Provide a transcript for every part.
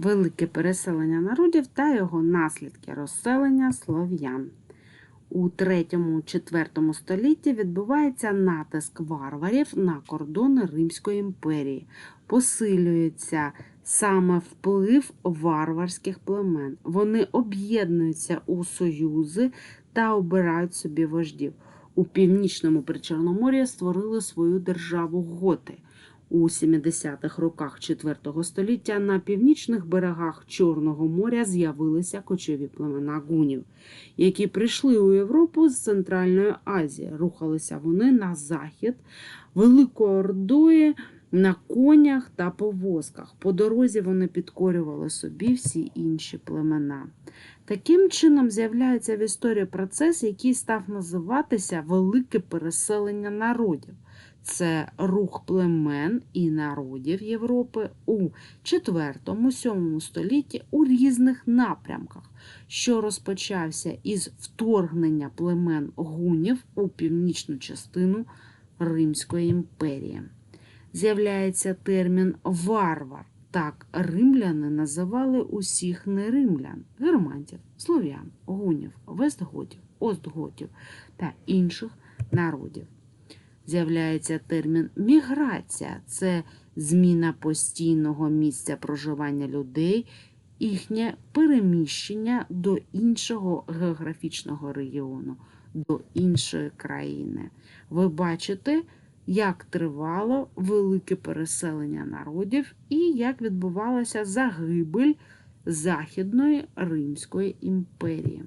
велике переселення народів та його наслідки розселення слов'ян. У 3-4 столітті відбувається натиск варварів на кордони Римської імперії. Посилюється саме вплив варварських племен. Вони об'єднуються у союзи та обирають собі вождів. У північному Причорномор'ї створили свою державу готи. У 70-х роках IV століття на північних берегах Чорного моря з'явилися кочові племена гунів, які прийшли у Європу з Центральної Азії. Рухалися вони на захід Великою Ордою на конях та повозках. По дорозі вони підкорювали собі всі інші племена. Таким чином з'являється в історії процес, який став називатися Велике переселення народів. Це рух племен і народів Європи у 4-7 столітті у різних напрямках, що розпочався із вторгнення племен гунів у північну частину Римської імперії. З'являється термін варвар. Так римляни називали усіх неримлян, германців, слов'ян, гунів, вестготів, остготів та інших народів. З'являється термін міграція це зміна постійного місця проживання людей, їхнє переміщення до іншого географічного регіону, до іншої країни. Ви бачите, як тривало велике переселення народів і як відбувалася загибель Західної Римської імперії.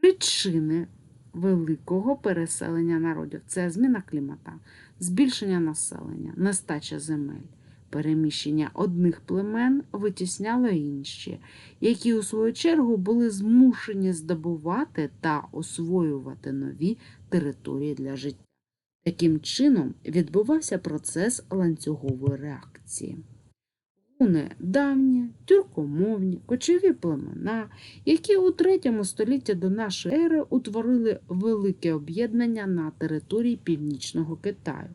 Причини великого переселення народів це зміна клімата, збільшення населення, нестача земель. Переміщення одних племен витісняло інші, які у свою чергу були змушені здобувати та освоювати нові території для життя. Таким чином відбувався процес ланцюгової реакції. Гуни давні, тюркомовні, кочові племена, які у 3 столітті до нашої ери утворили велике об'єднання на території північного Китаю.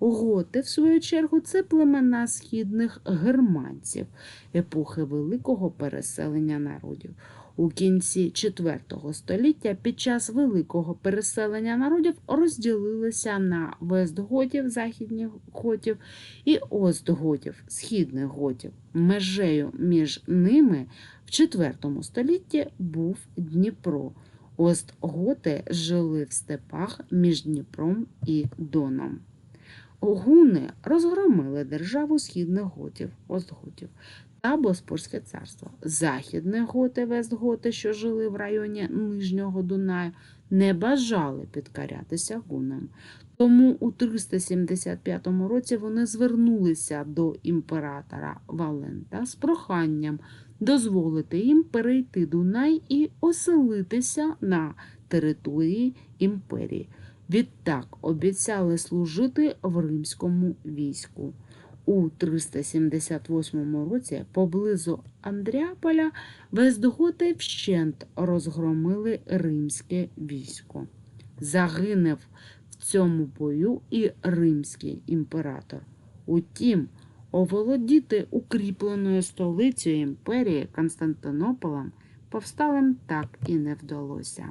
Готи, в свою чергу, це племена східних германців епохи великого переселення народів. У кінці IV століття під час великого переселення народів розділилися на вестготів, західних готів і остготів, східних готів. Межею між ними в IV столітті був Дніпро. Остготи жили в степах між Дніпром і Доном. Гуни розгромили державу східних готів, остготів та Боспорське царство. Західні готи, вестготи, що жили в районі Нижнього Дунаю, не бажали підкорятися гунам. Тому у 375 році вони звернулися до імператора Валента з проханням дозволити їм перейти Дунай і оселитися на території імперії. Відтак обіцяли служити в римському війську. У 378 році поблизу Андріаполя вездготи вщент розгромили римське військо. Загинув в цьому бою і римський імператор. Утім, оволодіти укріпленою столицею імперії Константинополем повсталим так і не вдалося.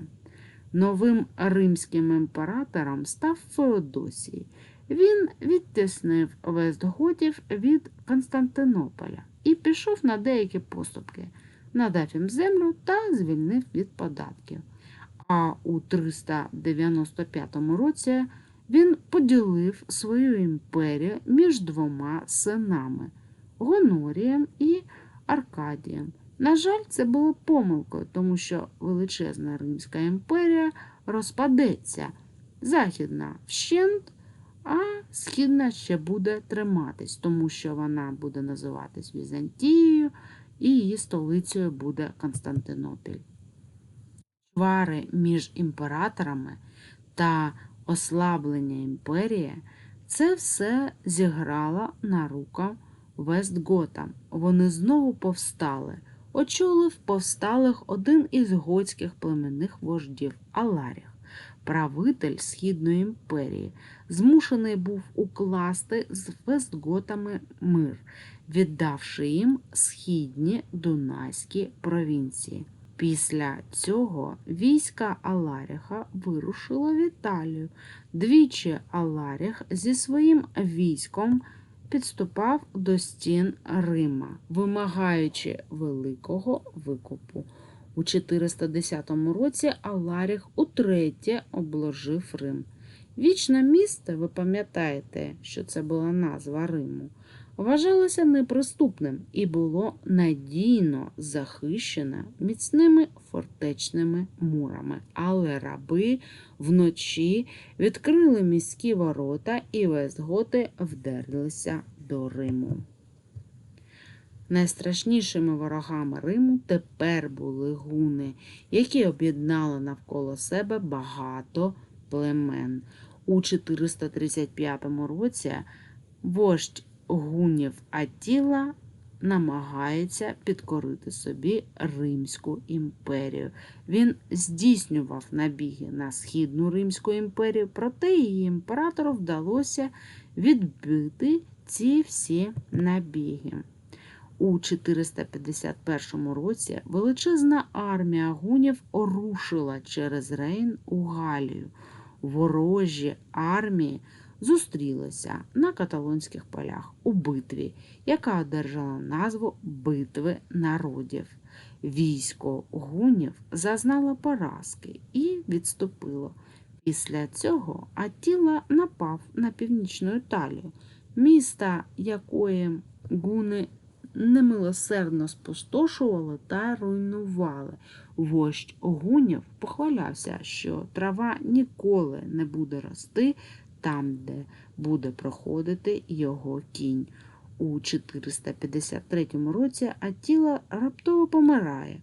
Новим римським імператором став Феодосій. Він відтіснив вестготів від Константинополя і пішов на деякі поступки, надав їм землю та звільнив від податків. А у 395 році він поділив свою імперію між двома синами Гонорієм і Аркадієм. На жаль, це було помилкою, тому що величезна Римська імперія розпадеться, західна вщент, а східна ще буде триматись, тому що вона буде називатись Візантією і її столицею буде Константинопіль. Чвари між імператорами та ослаблення імперії це все зіграло на руку Вестготам. Вони знову повстали. Очолив повсталих один із готських племенних вождів Аларіх. Правитель Східної імперії змушений був укласти з вестготами мир. віддавши їм східні Дунайські провінції. Після цього війська Аларіха вирушило в Італію. Двічі Аларіх зі своїм військом підступав до стін Рима, вимагаючи великого викупу. У 410 році Аларіх утретє обложив Рим. Вічне місто, ви пам'ятаєте, що це була назва Риму, вважалося неприступним і було надійно захищене міцними фортечними мурами. Але раби вночі відкрили міські ворота і вестготи вдерлися до Риму. Найстрашнішими ворогами Риму тепер були гуни, які об'єднали навколо себе багато племен. У 435 році вождь гунів Атіла намагається підкорити собі Римську імперію. Він здійснював набіги на східну Римську імперію, проте її імператору вдалося відбити ці всі набіги. У 451 році величезна армія гунів рушила через Рейн у Галію. Ворожі армії зустрілися на каталонських полях у битві, яка одержала назву Битви народів. Військо гунів зазнало поразки і відступило. Після цього Атіла напав на північну Італію, міста якої гуни немилосердно спустошували та руйнували. Вождь гунів похвалявся, що трава ніколи не буде рости там, де буде проходити його кінь. У 453 році Атіла раптово помирає,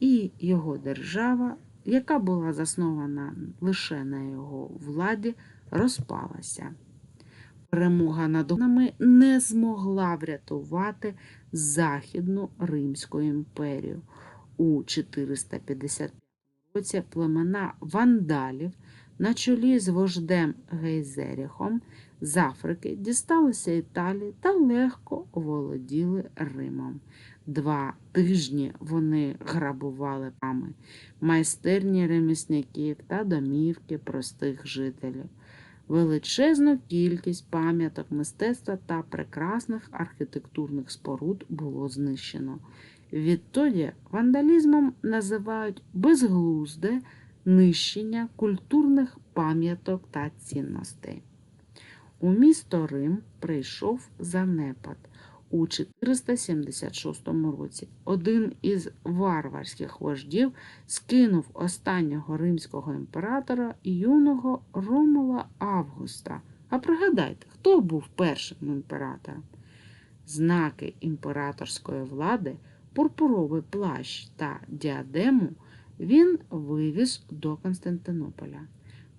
і його держава, яка була заснована лише на його владі, розпалася. Перемога над гунами не змогла врятувати Західну Римську імперію. У 455 році племена вандалів на чолі з вождем Гейзеріхом з Африки дісталися Італії та легко оволоділи Римом. Два тижні вони грабували пами, майстерні ремісників та домівки простих жителів. Величезну кількість пам'яток мистецтва та прекрасних архітектурних споруд було знищено. Відтоді вандалізмом називають безглузде нищення культурних пам'яток та цінностей. У місто Рим прийшов занепад у 476 році. Один із варварських вождів скинув останнього римського імператора юного Ромула Августа. А пригадайте, хто був першим імператором? Знаки імператорської влади, пурпуровий плащ та діадему він вивіз до Константинополя.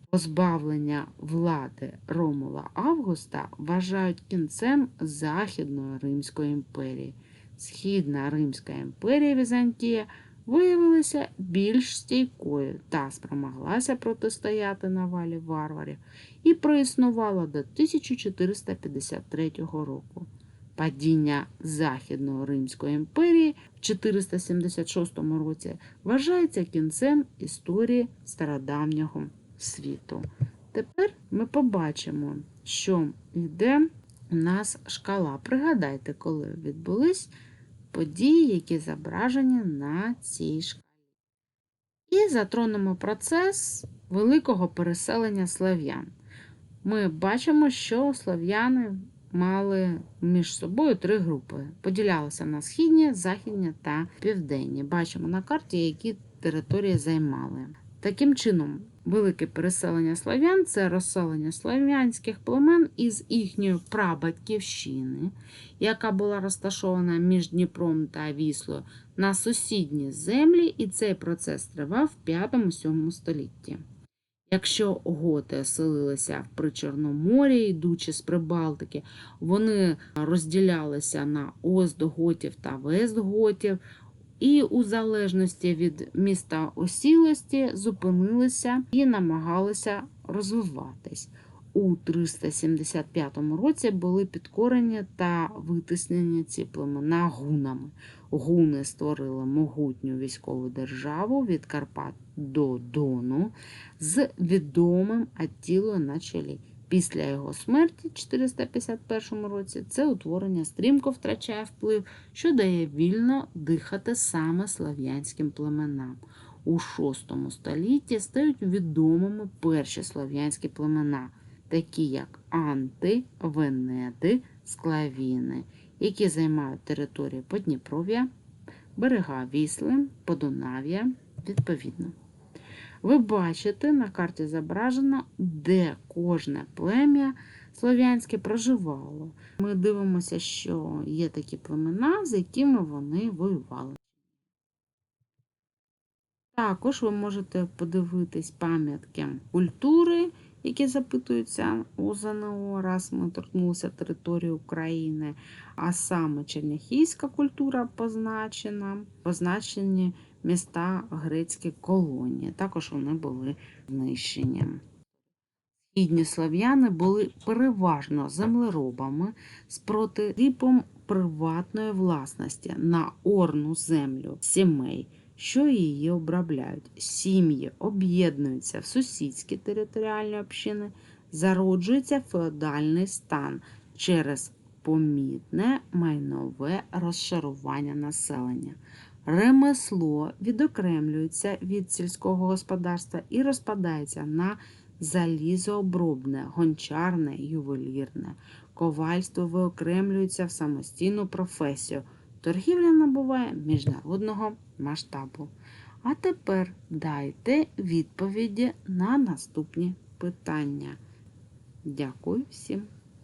Позбавлення влади Ромула Августа вважають кінцем Західної Римської імперії. Східна Римська імперія Візантія виявилася більш стійкою та спромоглася протистояти навалі варварів і проіснувала до 1453 року. Падіння Західної Римської імперії в 476 році вважається кінцем історії стародавнього світу. Тепер ми побачимо, що йде у нас шкала. Пригадайте, коли відбулись події, які зображені на цій шкалі. І затронемо процес великого переселення слав'ян. Ми бачимо, що слав'яни мали між собою три групи. Поділялися на східні, західні та південні. Бачимо на карті, які території займали. Таким чином, велике переселення слав'ян це розселення слав'янських племен із їхньої прабатьківщини, яка була розташована між Дніпром та Віслою на сусідні землі, і цей процес тривав в 5-7 столітті. Якщо готи оселилися в Причорномор'ї, йдучи з Прибалтики, вони розділялися на Оздготів та Вестготів, і у залежності від міста осілості зупинилися і намагалися розвиватись. У 375 році були підкорені та витиснені ці племена гунами. Гуни створили могутню військову державу від Карпат до Дону з відомим Аттілою на чолі. Після його смерті, 451 році, це утворення стрімко втрачає вплив, що дає вільно дихати саме слав'янським племенам. У VI столітті стають відомими перші слов'янські племена, такі як Анти, Венети, Склавіни, які займають територію Подніпров'я, берега Вісли, Подунав'я, відповідно. Ви бачите на карті зображено, де кожне плем'я слов'янське проживало. Ми дивимося, що є такі племена, з якими вони воювали. Також ви можете подивитись пам'ятки культури, які запитуються у ЗНО, раз ми торкнулися території України, а саме черняхійська культура позначена, позначені міста грецькі колонії. Також вони були знищені. Східні слов'яни були переважно землеробами з протиріпом приватної власності на орну землю сімей, що її обробляють. Сім'ї об'єднуються в сусідські територіальні общини, зароджується феодальний стан через помітне майнове розшарування населення. Ремесло відокремлюється від сільського господарства і розпадається на залізообробне, гончарне, ювелірне. Ковальство виокремлюється в самостійну професію. Торгівля набуває міжнародного масштабу. А тепер дайте відповіді на наступні питання. Дякую всім.